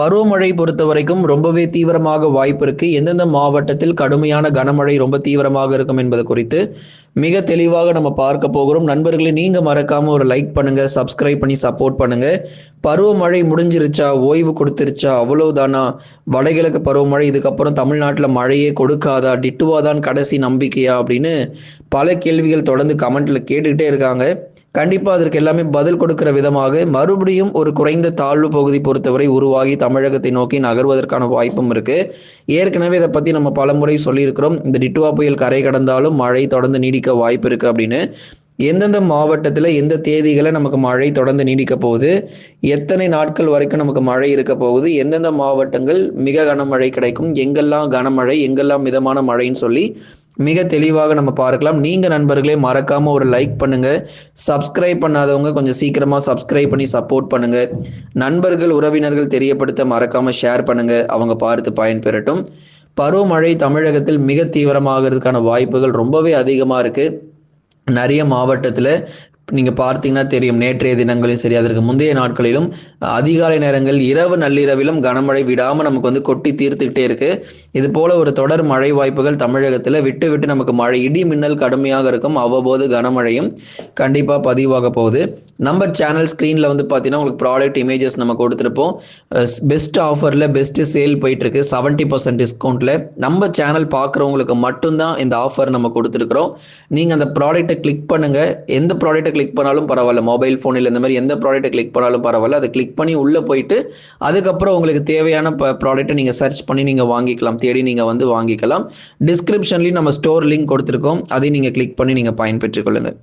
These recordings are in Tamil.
பருவமழை பொறுத்த வரைக்கும் ரொம்பவே தீவிரமாக வாய்ப்பு இருக்கு. எந்தெந்த மாவட்டத்தில் கடுமையான கனமழை ரொம்ப தீவிரமாக இருக்கும் என்பது குறித்து மிக தெளிவாக நம்ம பார்க்க போகிறோம். நண்பர்களே நீங்க மறக்காம ஒரு லைக் பண்ணுங்க சப்ஸ்கிரைப் பண்ணி சப்போர்ட் பண்ணுங்க. பருவமழை முடிஞ்சிருச்சா ஓய்வு கொடுத்துருச்சா அவ்வளவுதானா? வடகிழக்கு பருவமழை இதுக்கப்புறம் தமிழ்நாட்டில் மழையே கொடுக்காதா? டிட்டுவாதான் கடைசி நம்பிக்கையா? அப்படின்னு பல கேள்விகள் தொடர்ந்து கமெண்ட்ல கேட்டுக்கிட்டே இருக்காங்க. கண்டிப்பாக அதற்கு எல்லாமே பதில் கொடுக்கிற விதமாக மறுபடியும் ஒரு குறைந்த தாழ்வு பகுதி பொறுத்தவரை உருவாகி தமிழகத்தை நோக்கி நகர்வதற்கான வாய்ப்பும் இருக்கு. ஏற்கனவே இதை பற்றி நம்ம பலமுறை சொல்லியிருக்கிறோம். இந்த டிட்டுவா புயல் கரை கடந்தாலும் மழை தொடர்ந்து நீடிக்க வாய்ப்பு இருக்கு அப்படின்னு. எந்தெந்த மாவட்டத்தில் எந்த தேதிகளை நமக்கு மழை தொடர்ந்து நீடிக்க போகுது? எத்தனை நாட்கள் வரைக்கும் நமக்கு மழை இருக்க போகுது? எந்தெந்த மாவட்டங்கள் மிக கனமழை கிடைக்கும்? எங்கெல்லாம் கனமழை எங்கெல்லாம் மிதமான மழைன்னு சொல்லி மிக தெளிவாக நம்ம பார்க்கலாம். நீங்க நண்பர்களே மறக்காம ஒரு லைக் பண்ணுங்க. சப்ஸ்கிரைப் பண்ணாதவங்க கொஞ்சம் சீக்கிரமா சப்ஸ்கிரைப் பண்ணி சப்போர்ட் பண்ணுங்க. நண்பர்கள் உறவினர்கள் தெரியப்படுத்த மறக்காம ஷேர் பண்ணுங்க. அவங்க பார்த்து பயன்பெறட்டும் பருவமழை தமிழகத்தில் மிக தீவிரமாகிறதுக்கான வாய்ப்புகள் ரொம்பவே அதிகமா இருக்கு. நிறைய மாவட்டத்தில் நீங்கள் பார்த்தீங்கன்னா தெரியும். நேற்றைய தினங்களும் சரி அதற்கு முந்தைய நாட்களிலும் அதிகாலை நேரங்கள் இரவு நள்ளிரவிலும் கனமழை விடாமல் நமக்கு வந்து கொட்டி தீர்த்துக்கிட்டே இருக்கு. இது போல ஒரு தொடர் மழை வாய்ப்புகள் தமிழகத்தில் விட்டு விட்டு நமக்கு மழை இடி மின்னல் கடுமையாக இருக்கும். அவ்வப்போது கனமழையும் கண்டிப்பாக பதிவாக போகுது. நம்ம சேனல் ஸ்க்ரீனில் வந்து பார்த்தீங்கன்னா உங்களுக்கு ப்ராடக்ட் இமேஜஸ் நம்ம கொடுத்துருப்போம். பெஸ்ட் ஆஃபரில் பெஸ்ட் சேல் போயிட்டு இருக்கு செவன்ட்டி பர்சன்ட் டிஸ்கவுண்ட்டில் நம்ம சேனல் பார்க்குறவங்களுக்கு மட்டும்தான் இந்த ஆஃபர் நம்ம கொடுத்துருக்குறோம். நீங்கள் அந்த ப்ராடக்ட்டை கிளிக் பண்ணுங்கள் எந்த ப்ராடக்ட்டை கிளிக் பண்ணாலும் பரவாயில்ல. மொபைல் ஃபோனில் இந்த மாதிரி எந்த ப்ராடக்ட்டை கிளிக் பண்ணாலும் பரவாயில்ல. அதை கிளிக் பண்ணி உள்ளே போயிட்டு அதுக்கப்புறம் உங்களுக்கு தேவையான ப்ராடக்ட்டை நீங்கள் சர்ச் பண்ணி நீங்கள் வாங்கிக்கலாம். தேடி நீங்கள் வந்து வாங்கிக்கலாம். டிஸ்கிரிப்ஷன்லேயும் நம்ம ஸ்டோர் லிங்க் கொடுத்துருக்கோம். அதையும் நீங்கள் கிளிக் பண்ணி நீங்கள் பயன்பெற்றுக் கொள்ளுங்கள்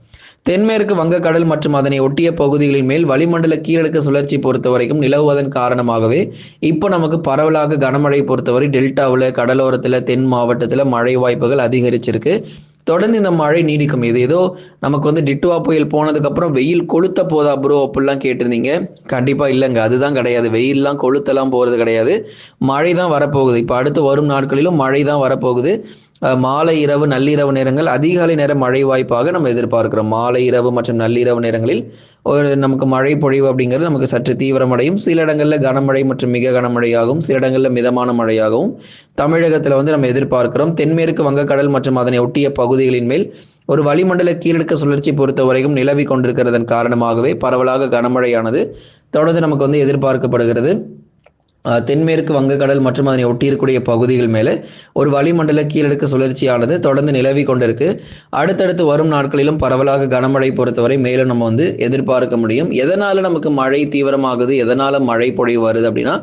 தென்மேற்கு வங்கக்கடல் மற்றும் அதனை ஒட்டிய பகுதிகளின் மேல் வளிமண்டல கீழடுக்கு சுழற்சி பொறுத்த வரைக்கும் நிலவுவதன் காரணமாகவே இப்போ நமக்கு பரவலாக கனமழை பொறுத்தவரை டெல்டாவில் கடலோரத்தில் தென் மாவட்டத்தில் மழை வாய்ப்புகள் அதிகரிச்சிருக்கு. தொடர்ந்து இந்த மழை நீடிக்கும். இது ஏதோ நமக்கு வந்து டிட்டுவா புயல் போனதுக்கப்புறம் வெயில் கொளுத்த போதா ப்ரோ அப்படிலாம் கேட்டிருந்தீங்க. கண்டிப்பாக இல்லைங்க. அதுதான் கிடையாது. வெயில்லாம் கொளுத்தெல்லாம் போகிறது கிடையாது. மழை தான் வரப்போகுது. இப்போ அடுத்து வரும் நாட்களிலும் மழை தான் வரப்போகுது. மாலை இரவு நள்ளிரவு நேரங்கள் அதிகாலை நேரம் மழை வாய்ப்பாக நம்ம எதிர்பார்க்கிறோம். மாலை இரவு மற்றும் நள்ளிரவு நேரங்களில் ஒரு நமக்கு மழை பொழிவு அப்படிங்கிறது நமக்கு சற்று தீவிரமடையும். சில இடங்களில் கனமழை மற்றும் மிக கனமழையாகவும் சில இடங்களில் மிதமான மழையாகவும் தமிழகத்தில் வந்து நம்ம எதிர்பார்க்கிறோம். தென்மேற்கு வங்கக்கடல் மற்றும் அதனை ஒட்டிய பகுதிகளின் மேல் ஒரு வளிமண்டல கீழடுக்க சுழற்சி பொறுத்த வரைக்கும் நிலவி கொண்டிருக்கிறதன் காரணமாகவே பரவலாக கனமழையானது தொடர்ந்து நமக்கு வந்து எதிர்பார்க்கப்படுகிறது. தென்மேற்கு வங்கக்கடல் மற்றும் அதனை ஒட்டியிருக்கக்கூடிய பகுதிகள் மேலே ஒரு வளிமண்டல கீழடுக்கு சுழற்சியானது தொடர்ந்து நிலவி கொண்டிருக்கு. அடுத்தடுத்து வரும் நாட்களிலும் பரவலாக கனமழை பொறுத்தவரை மேலும் நம்ம வந்து எதிர்பார்க்க முடியும். எதனால நமக்கு மழை தீவிரமாகுது? எதனால மழை பொழிவு வருது அப்படின்னா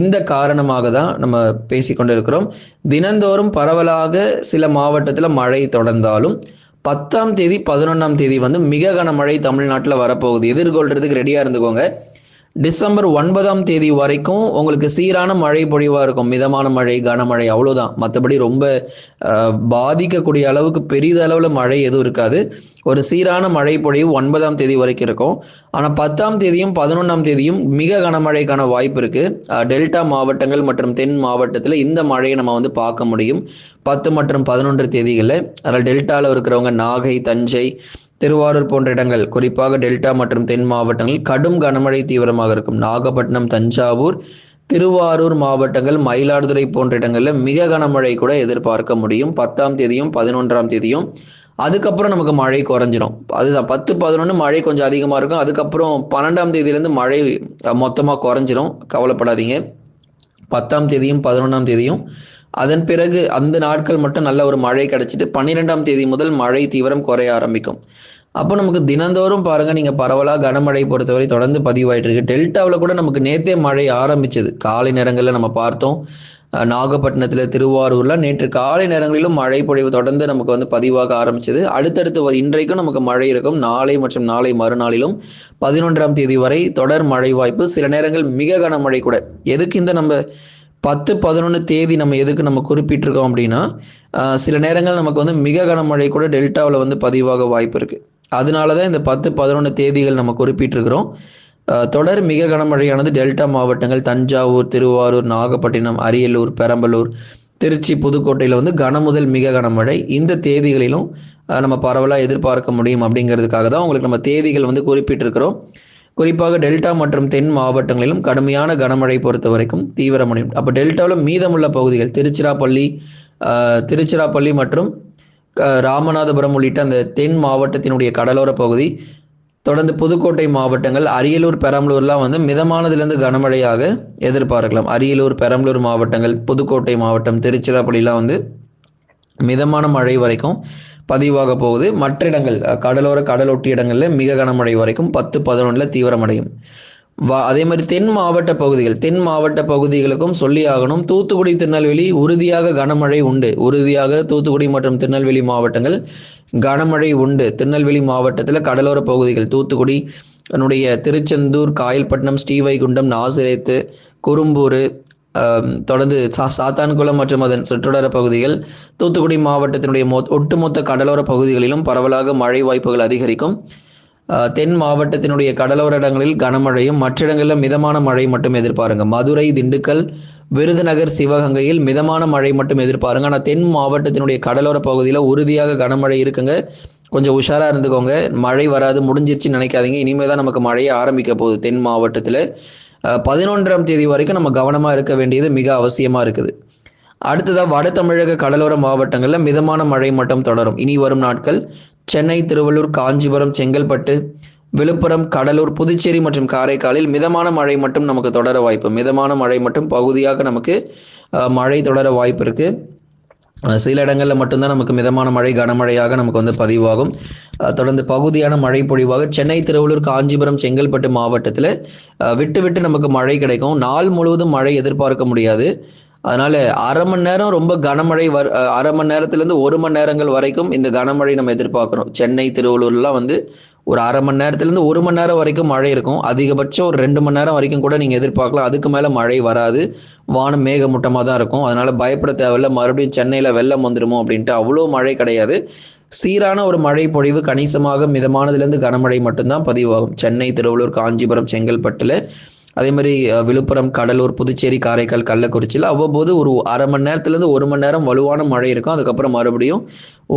இந்த காரணமாக தான் நம்ம பேசிக்கொண்டிருக்கிறோம் தினந்தோறும் பரவலாக சில மாவட்டத்தில் மழை தொடர்ந்தாலும் பத்தாம் தேதி பதினொன்றாம் தேதி வந்து மிக கனமழை தமிழ்நாட்டில் வரப்போகுது. எதிர்கொள்றதுக்கு ரெடியாக இருந்துக்கோங்க. டிசம்பர் ஒன்பதாம் தேதி வரைக்கும் உங்களுக்கு சீரான மழை பொழிவாக இருக்கும். மிதமான மழை கனமழை அவ்வளோதான் மற்றபடி ரொம்ப பாதிக்கக்கூடிய அளவுக்கு பெரிதளவில் மழை எதுவும் இருக்காது. ஒரு சீரான மழை பொழிவு ஒன்பதாம் தேதி வரைக்கும் இருக்கும். ஆனால் பத்தாம் தேதியும் பதினொன்றாம் தேதியும் மிக கனமழைக்கான வாய்ப்பு இருக்குது டெல்டா மாவட்டங்கள் மற்றும் தென் மாவட்டத்தில் இந்த மழையை நம்ம வந்து பார்க்க முடியும். பத்து மற்றும் பதினொன்று தேதிகளில். அதில் டெல்டாவில் இருக்கிறவங்க நாகை தஞ்சை திருவாரூர் போன்ற இடங்கள் குறிப்பாக டெல்டா மற்றும் தென் மாவட்டங்களில் கடும் கனமழை தீவிரமாக இருக்கும். நாகப்பட்டினம் தஞ்சாவூர் திருவாரூர் மாவட்டங்கள் மயிலாடுதுறை போன்ற இடங்களில் மிக கனமழை கூட எதிர்பார்க்க முடியும். பத்தாம் தேதியும் பதினொன்றாம் தேதியும். அதுக்கப்புறம் நமக்கு மழை குறைஞ்சிரும். அதுதான் பத்து பதினொன்று மழை கொஞ்சம் அதிகமாக இருக்கும். அதுக்கப்புறம் பன்னெண்டாம் தேதியிலேருந்து மழை மொத்தமாக குறைஞ்சிரும். கவலைப்படாதீங்க. பத்தாம் தேதியும் பதினொன்றாம் தேதியும் அதன் பிறகு அந்த நாட்கள் மட்டும் நல்ல ஒரு மழை கிடைச்சிட்டு பன்னிரெண்டாம் தேதி முதல் மழை தீவிரம் குறைய ஆரம்பிக்கும். அப்போ நமக்கு தினந்தோறும் பாருங்க நீங்க பரவலாக கனமழை பொறுத்தவரை தொடர்ந்து பதிவாயிட்டு இருக்கு. டெல்டாவில் கூட நமக்கு நேத்தே மழை ஆரம்பிச்சது. காலை நேரங்களில் நம்ம பார்த்தோம். நாகப்பட்டினத்தில் திருவாரூரில் நேற்று காலை நேரங்களிலும் மழை பொழிவு தொடர்ந்து நமக்கு வந்து பதிவாக ஆரம்பிச்சது. அடுத்தடுத்து வர இன்றைக்கும் நமக்கு மழை இருக்கும். நாளை மற்றும் நாளை மறுநாளிலும் பதினொன்றாம் தேதி வரை தொடர் மழை வாய்ப்பு. சில நேரங்கள் மிக கனமழை கூட. எதுக்கு இந்த நம்ம பத்து பதினொன்று தேதி நம்ம எதுக்கு நம்ம குறிப்பிட்டிருக்கோம் அப்படின்னா சில நேரங்கள் நமக்கு வந்து மிக கனமழை கூட டெல்டாவில் வந்து பதிவாக வாய்ப்பு இருக்குது அதனால தான் இந்த பத்து பதினொன்று தேதிகள் நம்ம குறிப்பிட்டிருக்கிறோம். தொடர் மிக கனமழையானது டெல்டா மாவட்டங்கள் தஞ்சாவூர் திருவாரூர் நாகப்பட்டினம் அரியலூர் பெரம்பலூர் திருச்சி புதுக்கோட்டையில் வந்து கனமுதல் மிக கனமழை இந்த தேதிகளிலும் நம்ம பரவலாக எதிர்பார்க்க முடியும் அப்படிங்கிறதுக்காக தான் உங்களுக்கு நம்ம தேதிகள் வந்து குறிப்பிட்டிருக்கிறோம். குறிப்பாக டெல்டா மற்றும் தென் மாவட்டங்களிலும் கடுமையான கனமழை பொறுத்த வரைக்கும் தீவிரமடையும். அப்போ டெல்டாவில் மீதமுள்ள பகுதிகள் திருச்சிராப்பள்ளி திருச்சிராப்பள்ளி மற்றும் ராமநாதபுரம் உள்ளிட்ட அந்த தென் மாவட்டத்தினுடைய கடலோர பகுதி தொடர்ந்து புதுக்கோட்டை மாவட்டங்கள் அரியலூர் பெரம்பலூர்லாம் வந்து மிதமானதுலேருந்து கனமழையாக எதிர்பார்க்கலாம். அரியலூர் பெரம்பலூர் மாவட்டங்கள் புதுக்கோட்டை மாவட்டம் திருச்சிராப்பள்ளிலாம் வந்து மிதமான மழை வரைக்கும் பதிவாக போகுது. மற்ற இடங்கள் கடலோர கடலொட்டி இடங்களில் மிக கனமழை வரைக்கும் பத்து பதினொன்றில் தீவிரமடையும். வா அதே மாதிரி தென் மாவட்ட பகுதிகள் தென் மாவட்ட பகுதிகளுக்கும் சொல்லி ஆகணும். தூத்துக்குடி திருநெல்வேலி உறுதியாக கனமழை உண்டு. உறுதியாக தூத்துக்குடி மற்றும் திருநெல்வேலி மாவட்டங்கள் கனமழை உண்டு. திருநெல்வேலி மாவட்டத்தில் கடலோர பகுதிகள் தூத்துக்குடி அதனுடைய திருச்செந்தூர் காயல்பட்டினம் ஸ்ரீவைகுண்டம் நாசிரேத்து குறும்பூர் தொடர்ந்து சா சாத்தான்குளம் மற்றும் அதன் சுற்றுடர பகுதிகள் தூத்துக்குடி மாவட்டத்தினுடைய மொ ஒட்டுமொத்த கடலோர பகுதிகளிலும் பரவலாக மழை வாய்ப்புகள் அதிகரிக்கும். தென் மாவட்டத்தினுடைய கடலோர இடங்களில் கனமழையும் மற்ற இடங்களில் மிதமான மழை மட்டும் எதிர்பாருங்க. மதுரை திண்டுக்கல் விருதுநகர் சிவகங்கையில் மிதமான மழை மட்டும் எதிர்பாருங்க. ஆனால் தென் மாவட்டத்தினுடைய கடலோர பகுதியில் உறுதியாக கனமழை இருக்குங்க. கொஞ்சம் உஷாராக இருந்துக்கோங்க. மழை வராது முடிஞ்சிருச்சுன்னு நினைக்காதீங்க. இனிமேல் தான் நமக்கு மழையை ஆரம்பிக்க போகுது தென் மாவட்டத்தில். பதினொன்றாம் தேதி வரைக்கும் நம்ம கவனமாக இருக்க வேண்டியது மிக அவசியமாக இருக்குது. அடுத்ததாக வட தமிழக கடலோர மாவட்டங்களில் மிதமான மழை மட்டும் தொடரும். இனி வரும் நாட்கள் சென்னை திருவள்ளூர் காஞ்சிபுரம் செங்கல்பட்டு விழுப்புரம் கடலூர் புதுச்சேரி மற்றும் காரைக்காலில் மிதமான மழை மட்டும் நமக்கு தொடர வாய்ப்பு. மிதமான மழை மட்டும் பகுதியாக நமக்கு மழை தொடர வாய்ப்பு இருக்குது சில இடங்களில் மட்டும்தான் நமக்கு மிதமான மழை கனமழையாக நமக்கு வந்து பதிவாகும். தொடர்ந்து பகுதியான மழை பொழிவாக சென்னை திருவள்ளூர் காஞ்சிபுரம் செங்கல்பட்டு மாவட்டத்தில் விட்டு விட்டு நமக்கு மழை கிடைக்கும். நாள் முழுவதும் மழை எதிர்பார்க்க முடியாது. அதனால அரை மணி நேரம் ரொம்ப கனமழை வர் அரை மணி நேரத்துலேருந்து ஒரு மணி நேரங்கள் வரைக்கும் இந்த கனமழை நம்ம எதிர்பார்க்குறோம். சென்னை திருவள்ளூர்லாம் வந்து ஒரு அரை மணி நேரத்துலேருந்து ஒரு மணி நேரம் வரைக்கும் மழை இருக்கும். அதிகபட்சம் ஒரு ரெண்டு மணி நேரம் வரைக்கும் கூட நீங்கள் எதிர்பார்க்கலாம். அதுக்கு மேலே மழை வராது. வானம் மேகமூட்டமாக தான் இருக்கும். அதனால் பயப்பட தேவையில்ல. மறுபடியும் சென்னையில் வெள்ளம் வந்துடுமோ அப்படின்ட்டு அவ்வளோ மழை கிடையாது. சீரான ஒரு மழை பொழிவு கணிசமாக மிதமானதுலேருந்து கனமழை மட்டும்தான் பதிவாகும். சென்னை திருவள்ளூர் காஞ்சிபுரம் செங்கல்பட்டில் அதே மாதிரி விழுப்புரம் கடலூர் புதுச்சேரி காரைக்கால் கள்ளக்குறிச்சியில் அவ்வப்போது ஒரு அரை மணி நேரத்துலேருந்து ஒரு மணி நேரம் வலுவான மழை இருக்கும். அதுக்கப்புறம் மறுபடியும்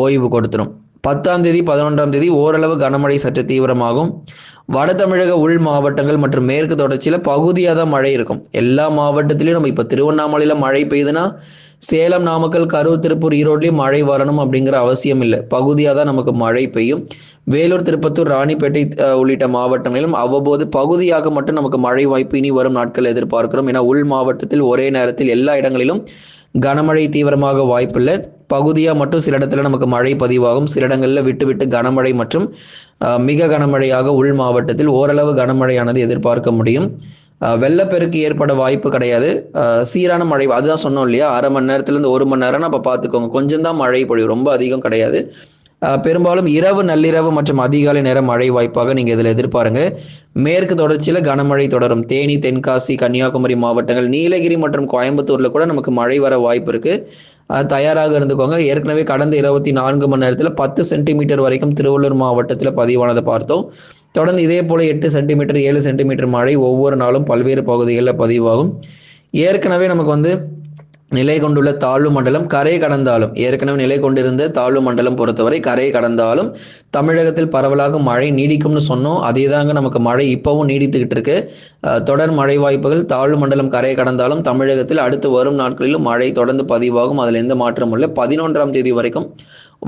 ஓய்வு கொடுத்துரும். பத்தாம் தேதி பதினொன்றாம் தேதி ஓரளவு கனமழை சற்று தீவிரமாகும். வட தமிழக உள் மாவட்டங்கள் மற்றும் மேற்கு தொடர்ச்சியில் பகுதியாக தான் மழை இருக்கும். எல்லா மாவட்டத்திலையும் நம்ம இப்போ திருவண்ணாமலையில் மழை பெய்யுதுன்னா சேலம் நாமக்கல் கரூர் திருப்பூர் ஈரோட்லேயும் மழை வரணும் அப்படிங்கிற அவசியம் இல்லை. பகுதியாக தான் நமக்கு மழை பெய்யும். வேலூர் திருப்பத்தூர் ராணிப்பேட்டை உள்ளிட்ட மாவட்டங்களிலும் அவ்வப்போது பகுதியாக மட்டும் நமக்கு மழை வாய்ப்பு இனி வரும் நாட்கள் எதிர்பார்க்கிறோம். ஏன்னா உள் மாவட்டத்தில் ஒரே நேரத்தில் எல்லா இடங்களிலும் கனமழை தீவிரமாக வாய்ப்பில்லை. பகுதியாக மட்டும் சில இடத்துல நமக்கு மழை பதிவாகும். சில இடங்களில் விட்டு விட்டு கனமழை மற்றும் மிக கனமழையாக உள் மாவட்டத்தில் ஓரளவு கனமழையானது எதிர்பார்க்க முடியும். வெள்ளப்பெருக்கு ஏற்பட வாய்ப்பு கிடையாது. சீரான மழை அதுதான் சொன்னோம் இல்லையா? அரை மணி நேரத்துலேருந்து ஒரு மணி நேரம் அப்போ பார்த்துக்கோங்க கொஞ்சம் தான் மழை பொழியும். ரொம்ப அதிகம் கிடையாது. பெரும்பாலும் இரவு நள்ளிரவு மற்றும் அதிகாலை நேரம் மழை வாய்ப்பாக நீங்கள் இதில் எதிர்பாருங்க. மேற்கு தொடர்ச்சியில் கனமழை தொடரும். தேனி தென்காசி கன்னியாகுமரி மாவட்டங்கள் நீலகிரி மற்றும் கோயம்புத்தூரில் கூட நமக்கு மழை வர வாய்ப்பு இருக்குது தயாராக இருந்துக்கோங்க. ஏற்கனவே கடந்த இருபத்தி நான்கு மணி நேரத்தில் பத்து சென்டிமீட்டர் வரைக்கும் திருவள்ளூர் மாவட்டத்தில் பதிவானதை பார்த்தோம். தொடர்ந்து இதே போல் எட்டு சென்டிமீட்டர் ஏழு சென்டிமீட்டர் மழை ஒவ்வொரு நாளும் பல்வேறு பகுதிகளில் பதிவாகும். ஏற்கனவே நமக்கு வந்து நிலை கொண்டுள்ள தாழ்வு மண்டலம் கரை கடந்தாலும் ஏற்கனவே நிலை கொண்டிருந்த தாழ்வு மண்டலம் பொறுத்தவரை கரை கடந்தாலும் தமிழகத்தில் பரவலாக மழை நீடிக்கும்னு சொன்னோம். அதே தாங்க நமக்கு மழை இப்போவும் நீடித்துக்கிட்டு இருக்கு. தொடர் மழை வாய்ப்புகள் தாழ்வு மண்டலம் கரை கடந்தாலும் தமிழகத்தில் அடுத்து வரும் நாட்களிலும் மழை தொடர்ந்து பதிவாகும். அதில் எந்த மாற்றமும் இல்லை. பதினொன்றாம் தேதி வரைக்கும்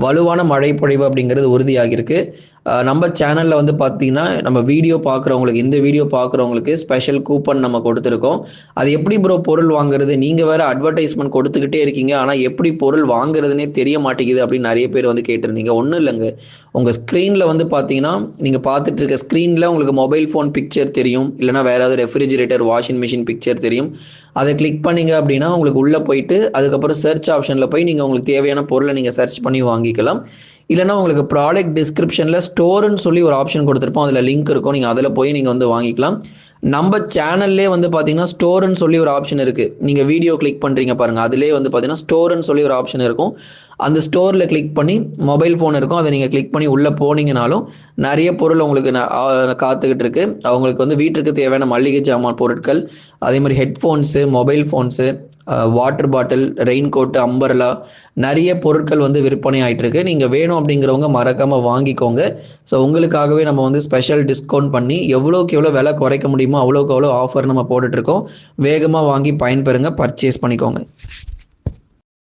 வலுவான மழை பொழிவு அப்படிங்கிறது உறுதியாகிருக்கு நம்ம சேனலில் வந்து பார்த்தீங்கன்னா நம்ம வீடியோ பார்க்குறவங்களுக்கு இந்த வீடியோ பார்க்குறவங்களுக்கு ஸ்பெஷல் கூப்பன் நம்ம கொடுத்துருக்கோம். அது எப்படி ப்ரோ பொருள் வாங்குறது? நீங்கள் வேற அட்வர்டைஸ்மெண்ட் கொடுத்துக்கிட்டே இருக்கீங்க. ஆனால் எப்படி பொருள் வாங்குறதுனே தெரிய மாட்டேங்குது அப்படின்னு நிறைய பேர் வந்து கேட்டிருந்தீங்க. ஒன்றும் இல்லைங்க. உங்கள் ஸ்க்ரீனில் வந்து பார்த்தீங்கன்னா நீங்கள் பார்த்துட்டு இருக்க ஸ்க்ரீனில் உங்களுக்கு மொபைல் ஃபோன் பிக்சர் தெரியும். இல்லைனா வேற ஏதாவது ரெஃப்ரிஜிரேட்டர் வாஷிங் மிஷின் பிக்சர் தெரியும். அதை கிளிக் பண்ணீங்க அப்படின்னா உங்களுக்கு உள்ளே போயிட்டு அதுக்கப்புறம் சர்ச் ஆப்ஷனில் போய் நீங்கள் உங்களுக்கு தேவையான பொருளை நீங்கள் சர்ச் பண்ணி வாங்க வாங்கிக்கலாம். இல்லைனா உங்களுக்கு ப்ராடக்ட் டிஸ்கிரிப்ஷனில் ஸ்டோர்னு சொல்லி ஒரு ஆப்ஷன் கொடுத்துருப்போம். அதில் லிங்க் இருக்கும். நீங்கள் அதில் போய் நீங்கள் வந்து வாங்கிக்கலாம். நம்ம சேனல்லே வந்து பார்த்தீங்கன்னா ஸ்டோர்னு சொல்லி ஒரு ஆப்ஷன் இருக்குது நீங்கள் வீடியோ கிளிக் பண்ணுறீங்க பாருங்கள் அதிலே வந்து பார்த்தீங்கன்னா ஸ்டோர்னு சொல்லி ஒரு ஆப்ஷன் இருக்கும். அந்த ஸ்டோரில் கிளிக் பண்ணி மொபைல் ஃபோன் இருக்கும். அதை நீங்கள் கிளிக் பண்ணி உள்ளே போனீங்கனாலும் நிறைய பொருள் உங்களுக்கு காத்துக்கிட்டு இருக்கு. அவங்களுக்கு வந்து வீட்டுக்கு தேவையான மளிகை ஜாமான் பொருட்கள் அதே மாதிரி headphones mobile phones water bottle rain coat umbrella நிறைய பொருட்கள் வந்து விற்பனை ஆயிட்டு இருக்கு நீங்கள் வேணும் அப்படிங்கிறவங்க மறக்காமல் வாங்கிக்கோங்க. ஸோ உங்களுக்காகவே நம்ம வந்து ஸ்பெஷல் டிஸ்கவுண்ட் பண்ணி எவ்வளோக்கு எவ்வளோ விலை குறைக்க முடியுமோ அவ்வளோக்கு அவ்வளோ ஆஃபர் நம்ம போட்டுட்ருக்கோம் வேகமாக வாங்கி பயன்பெறுங்க பர்ச்சேஸ் பண்ணிக்கோங்க.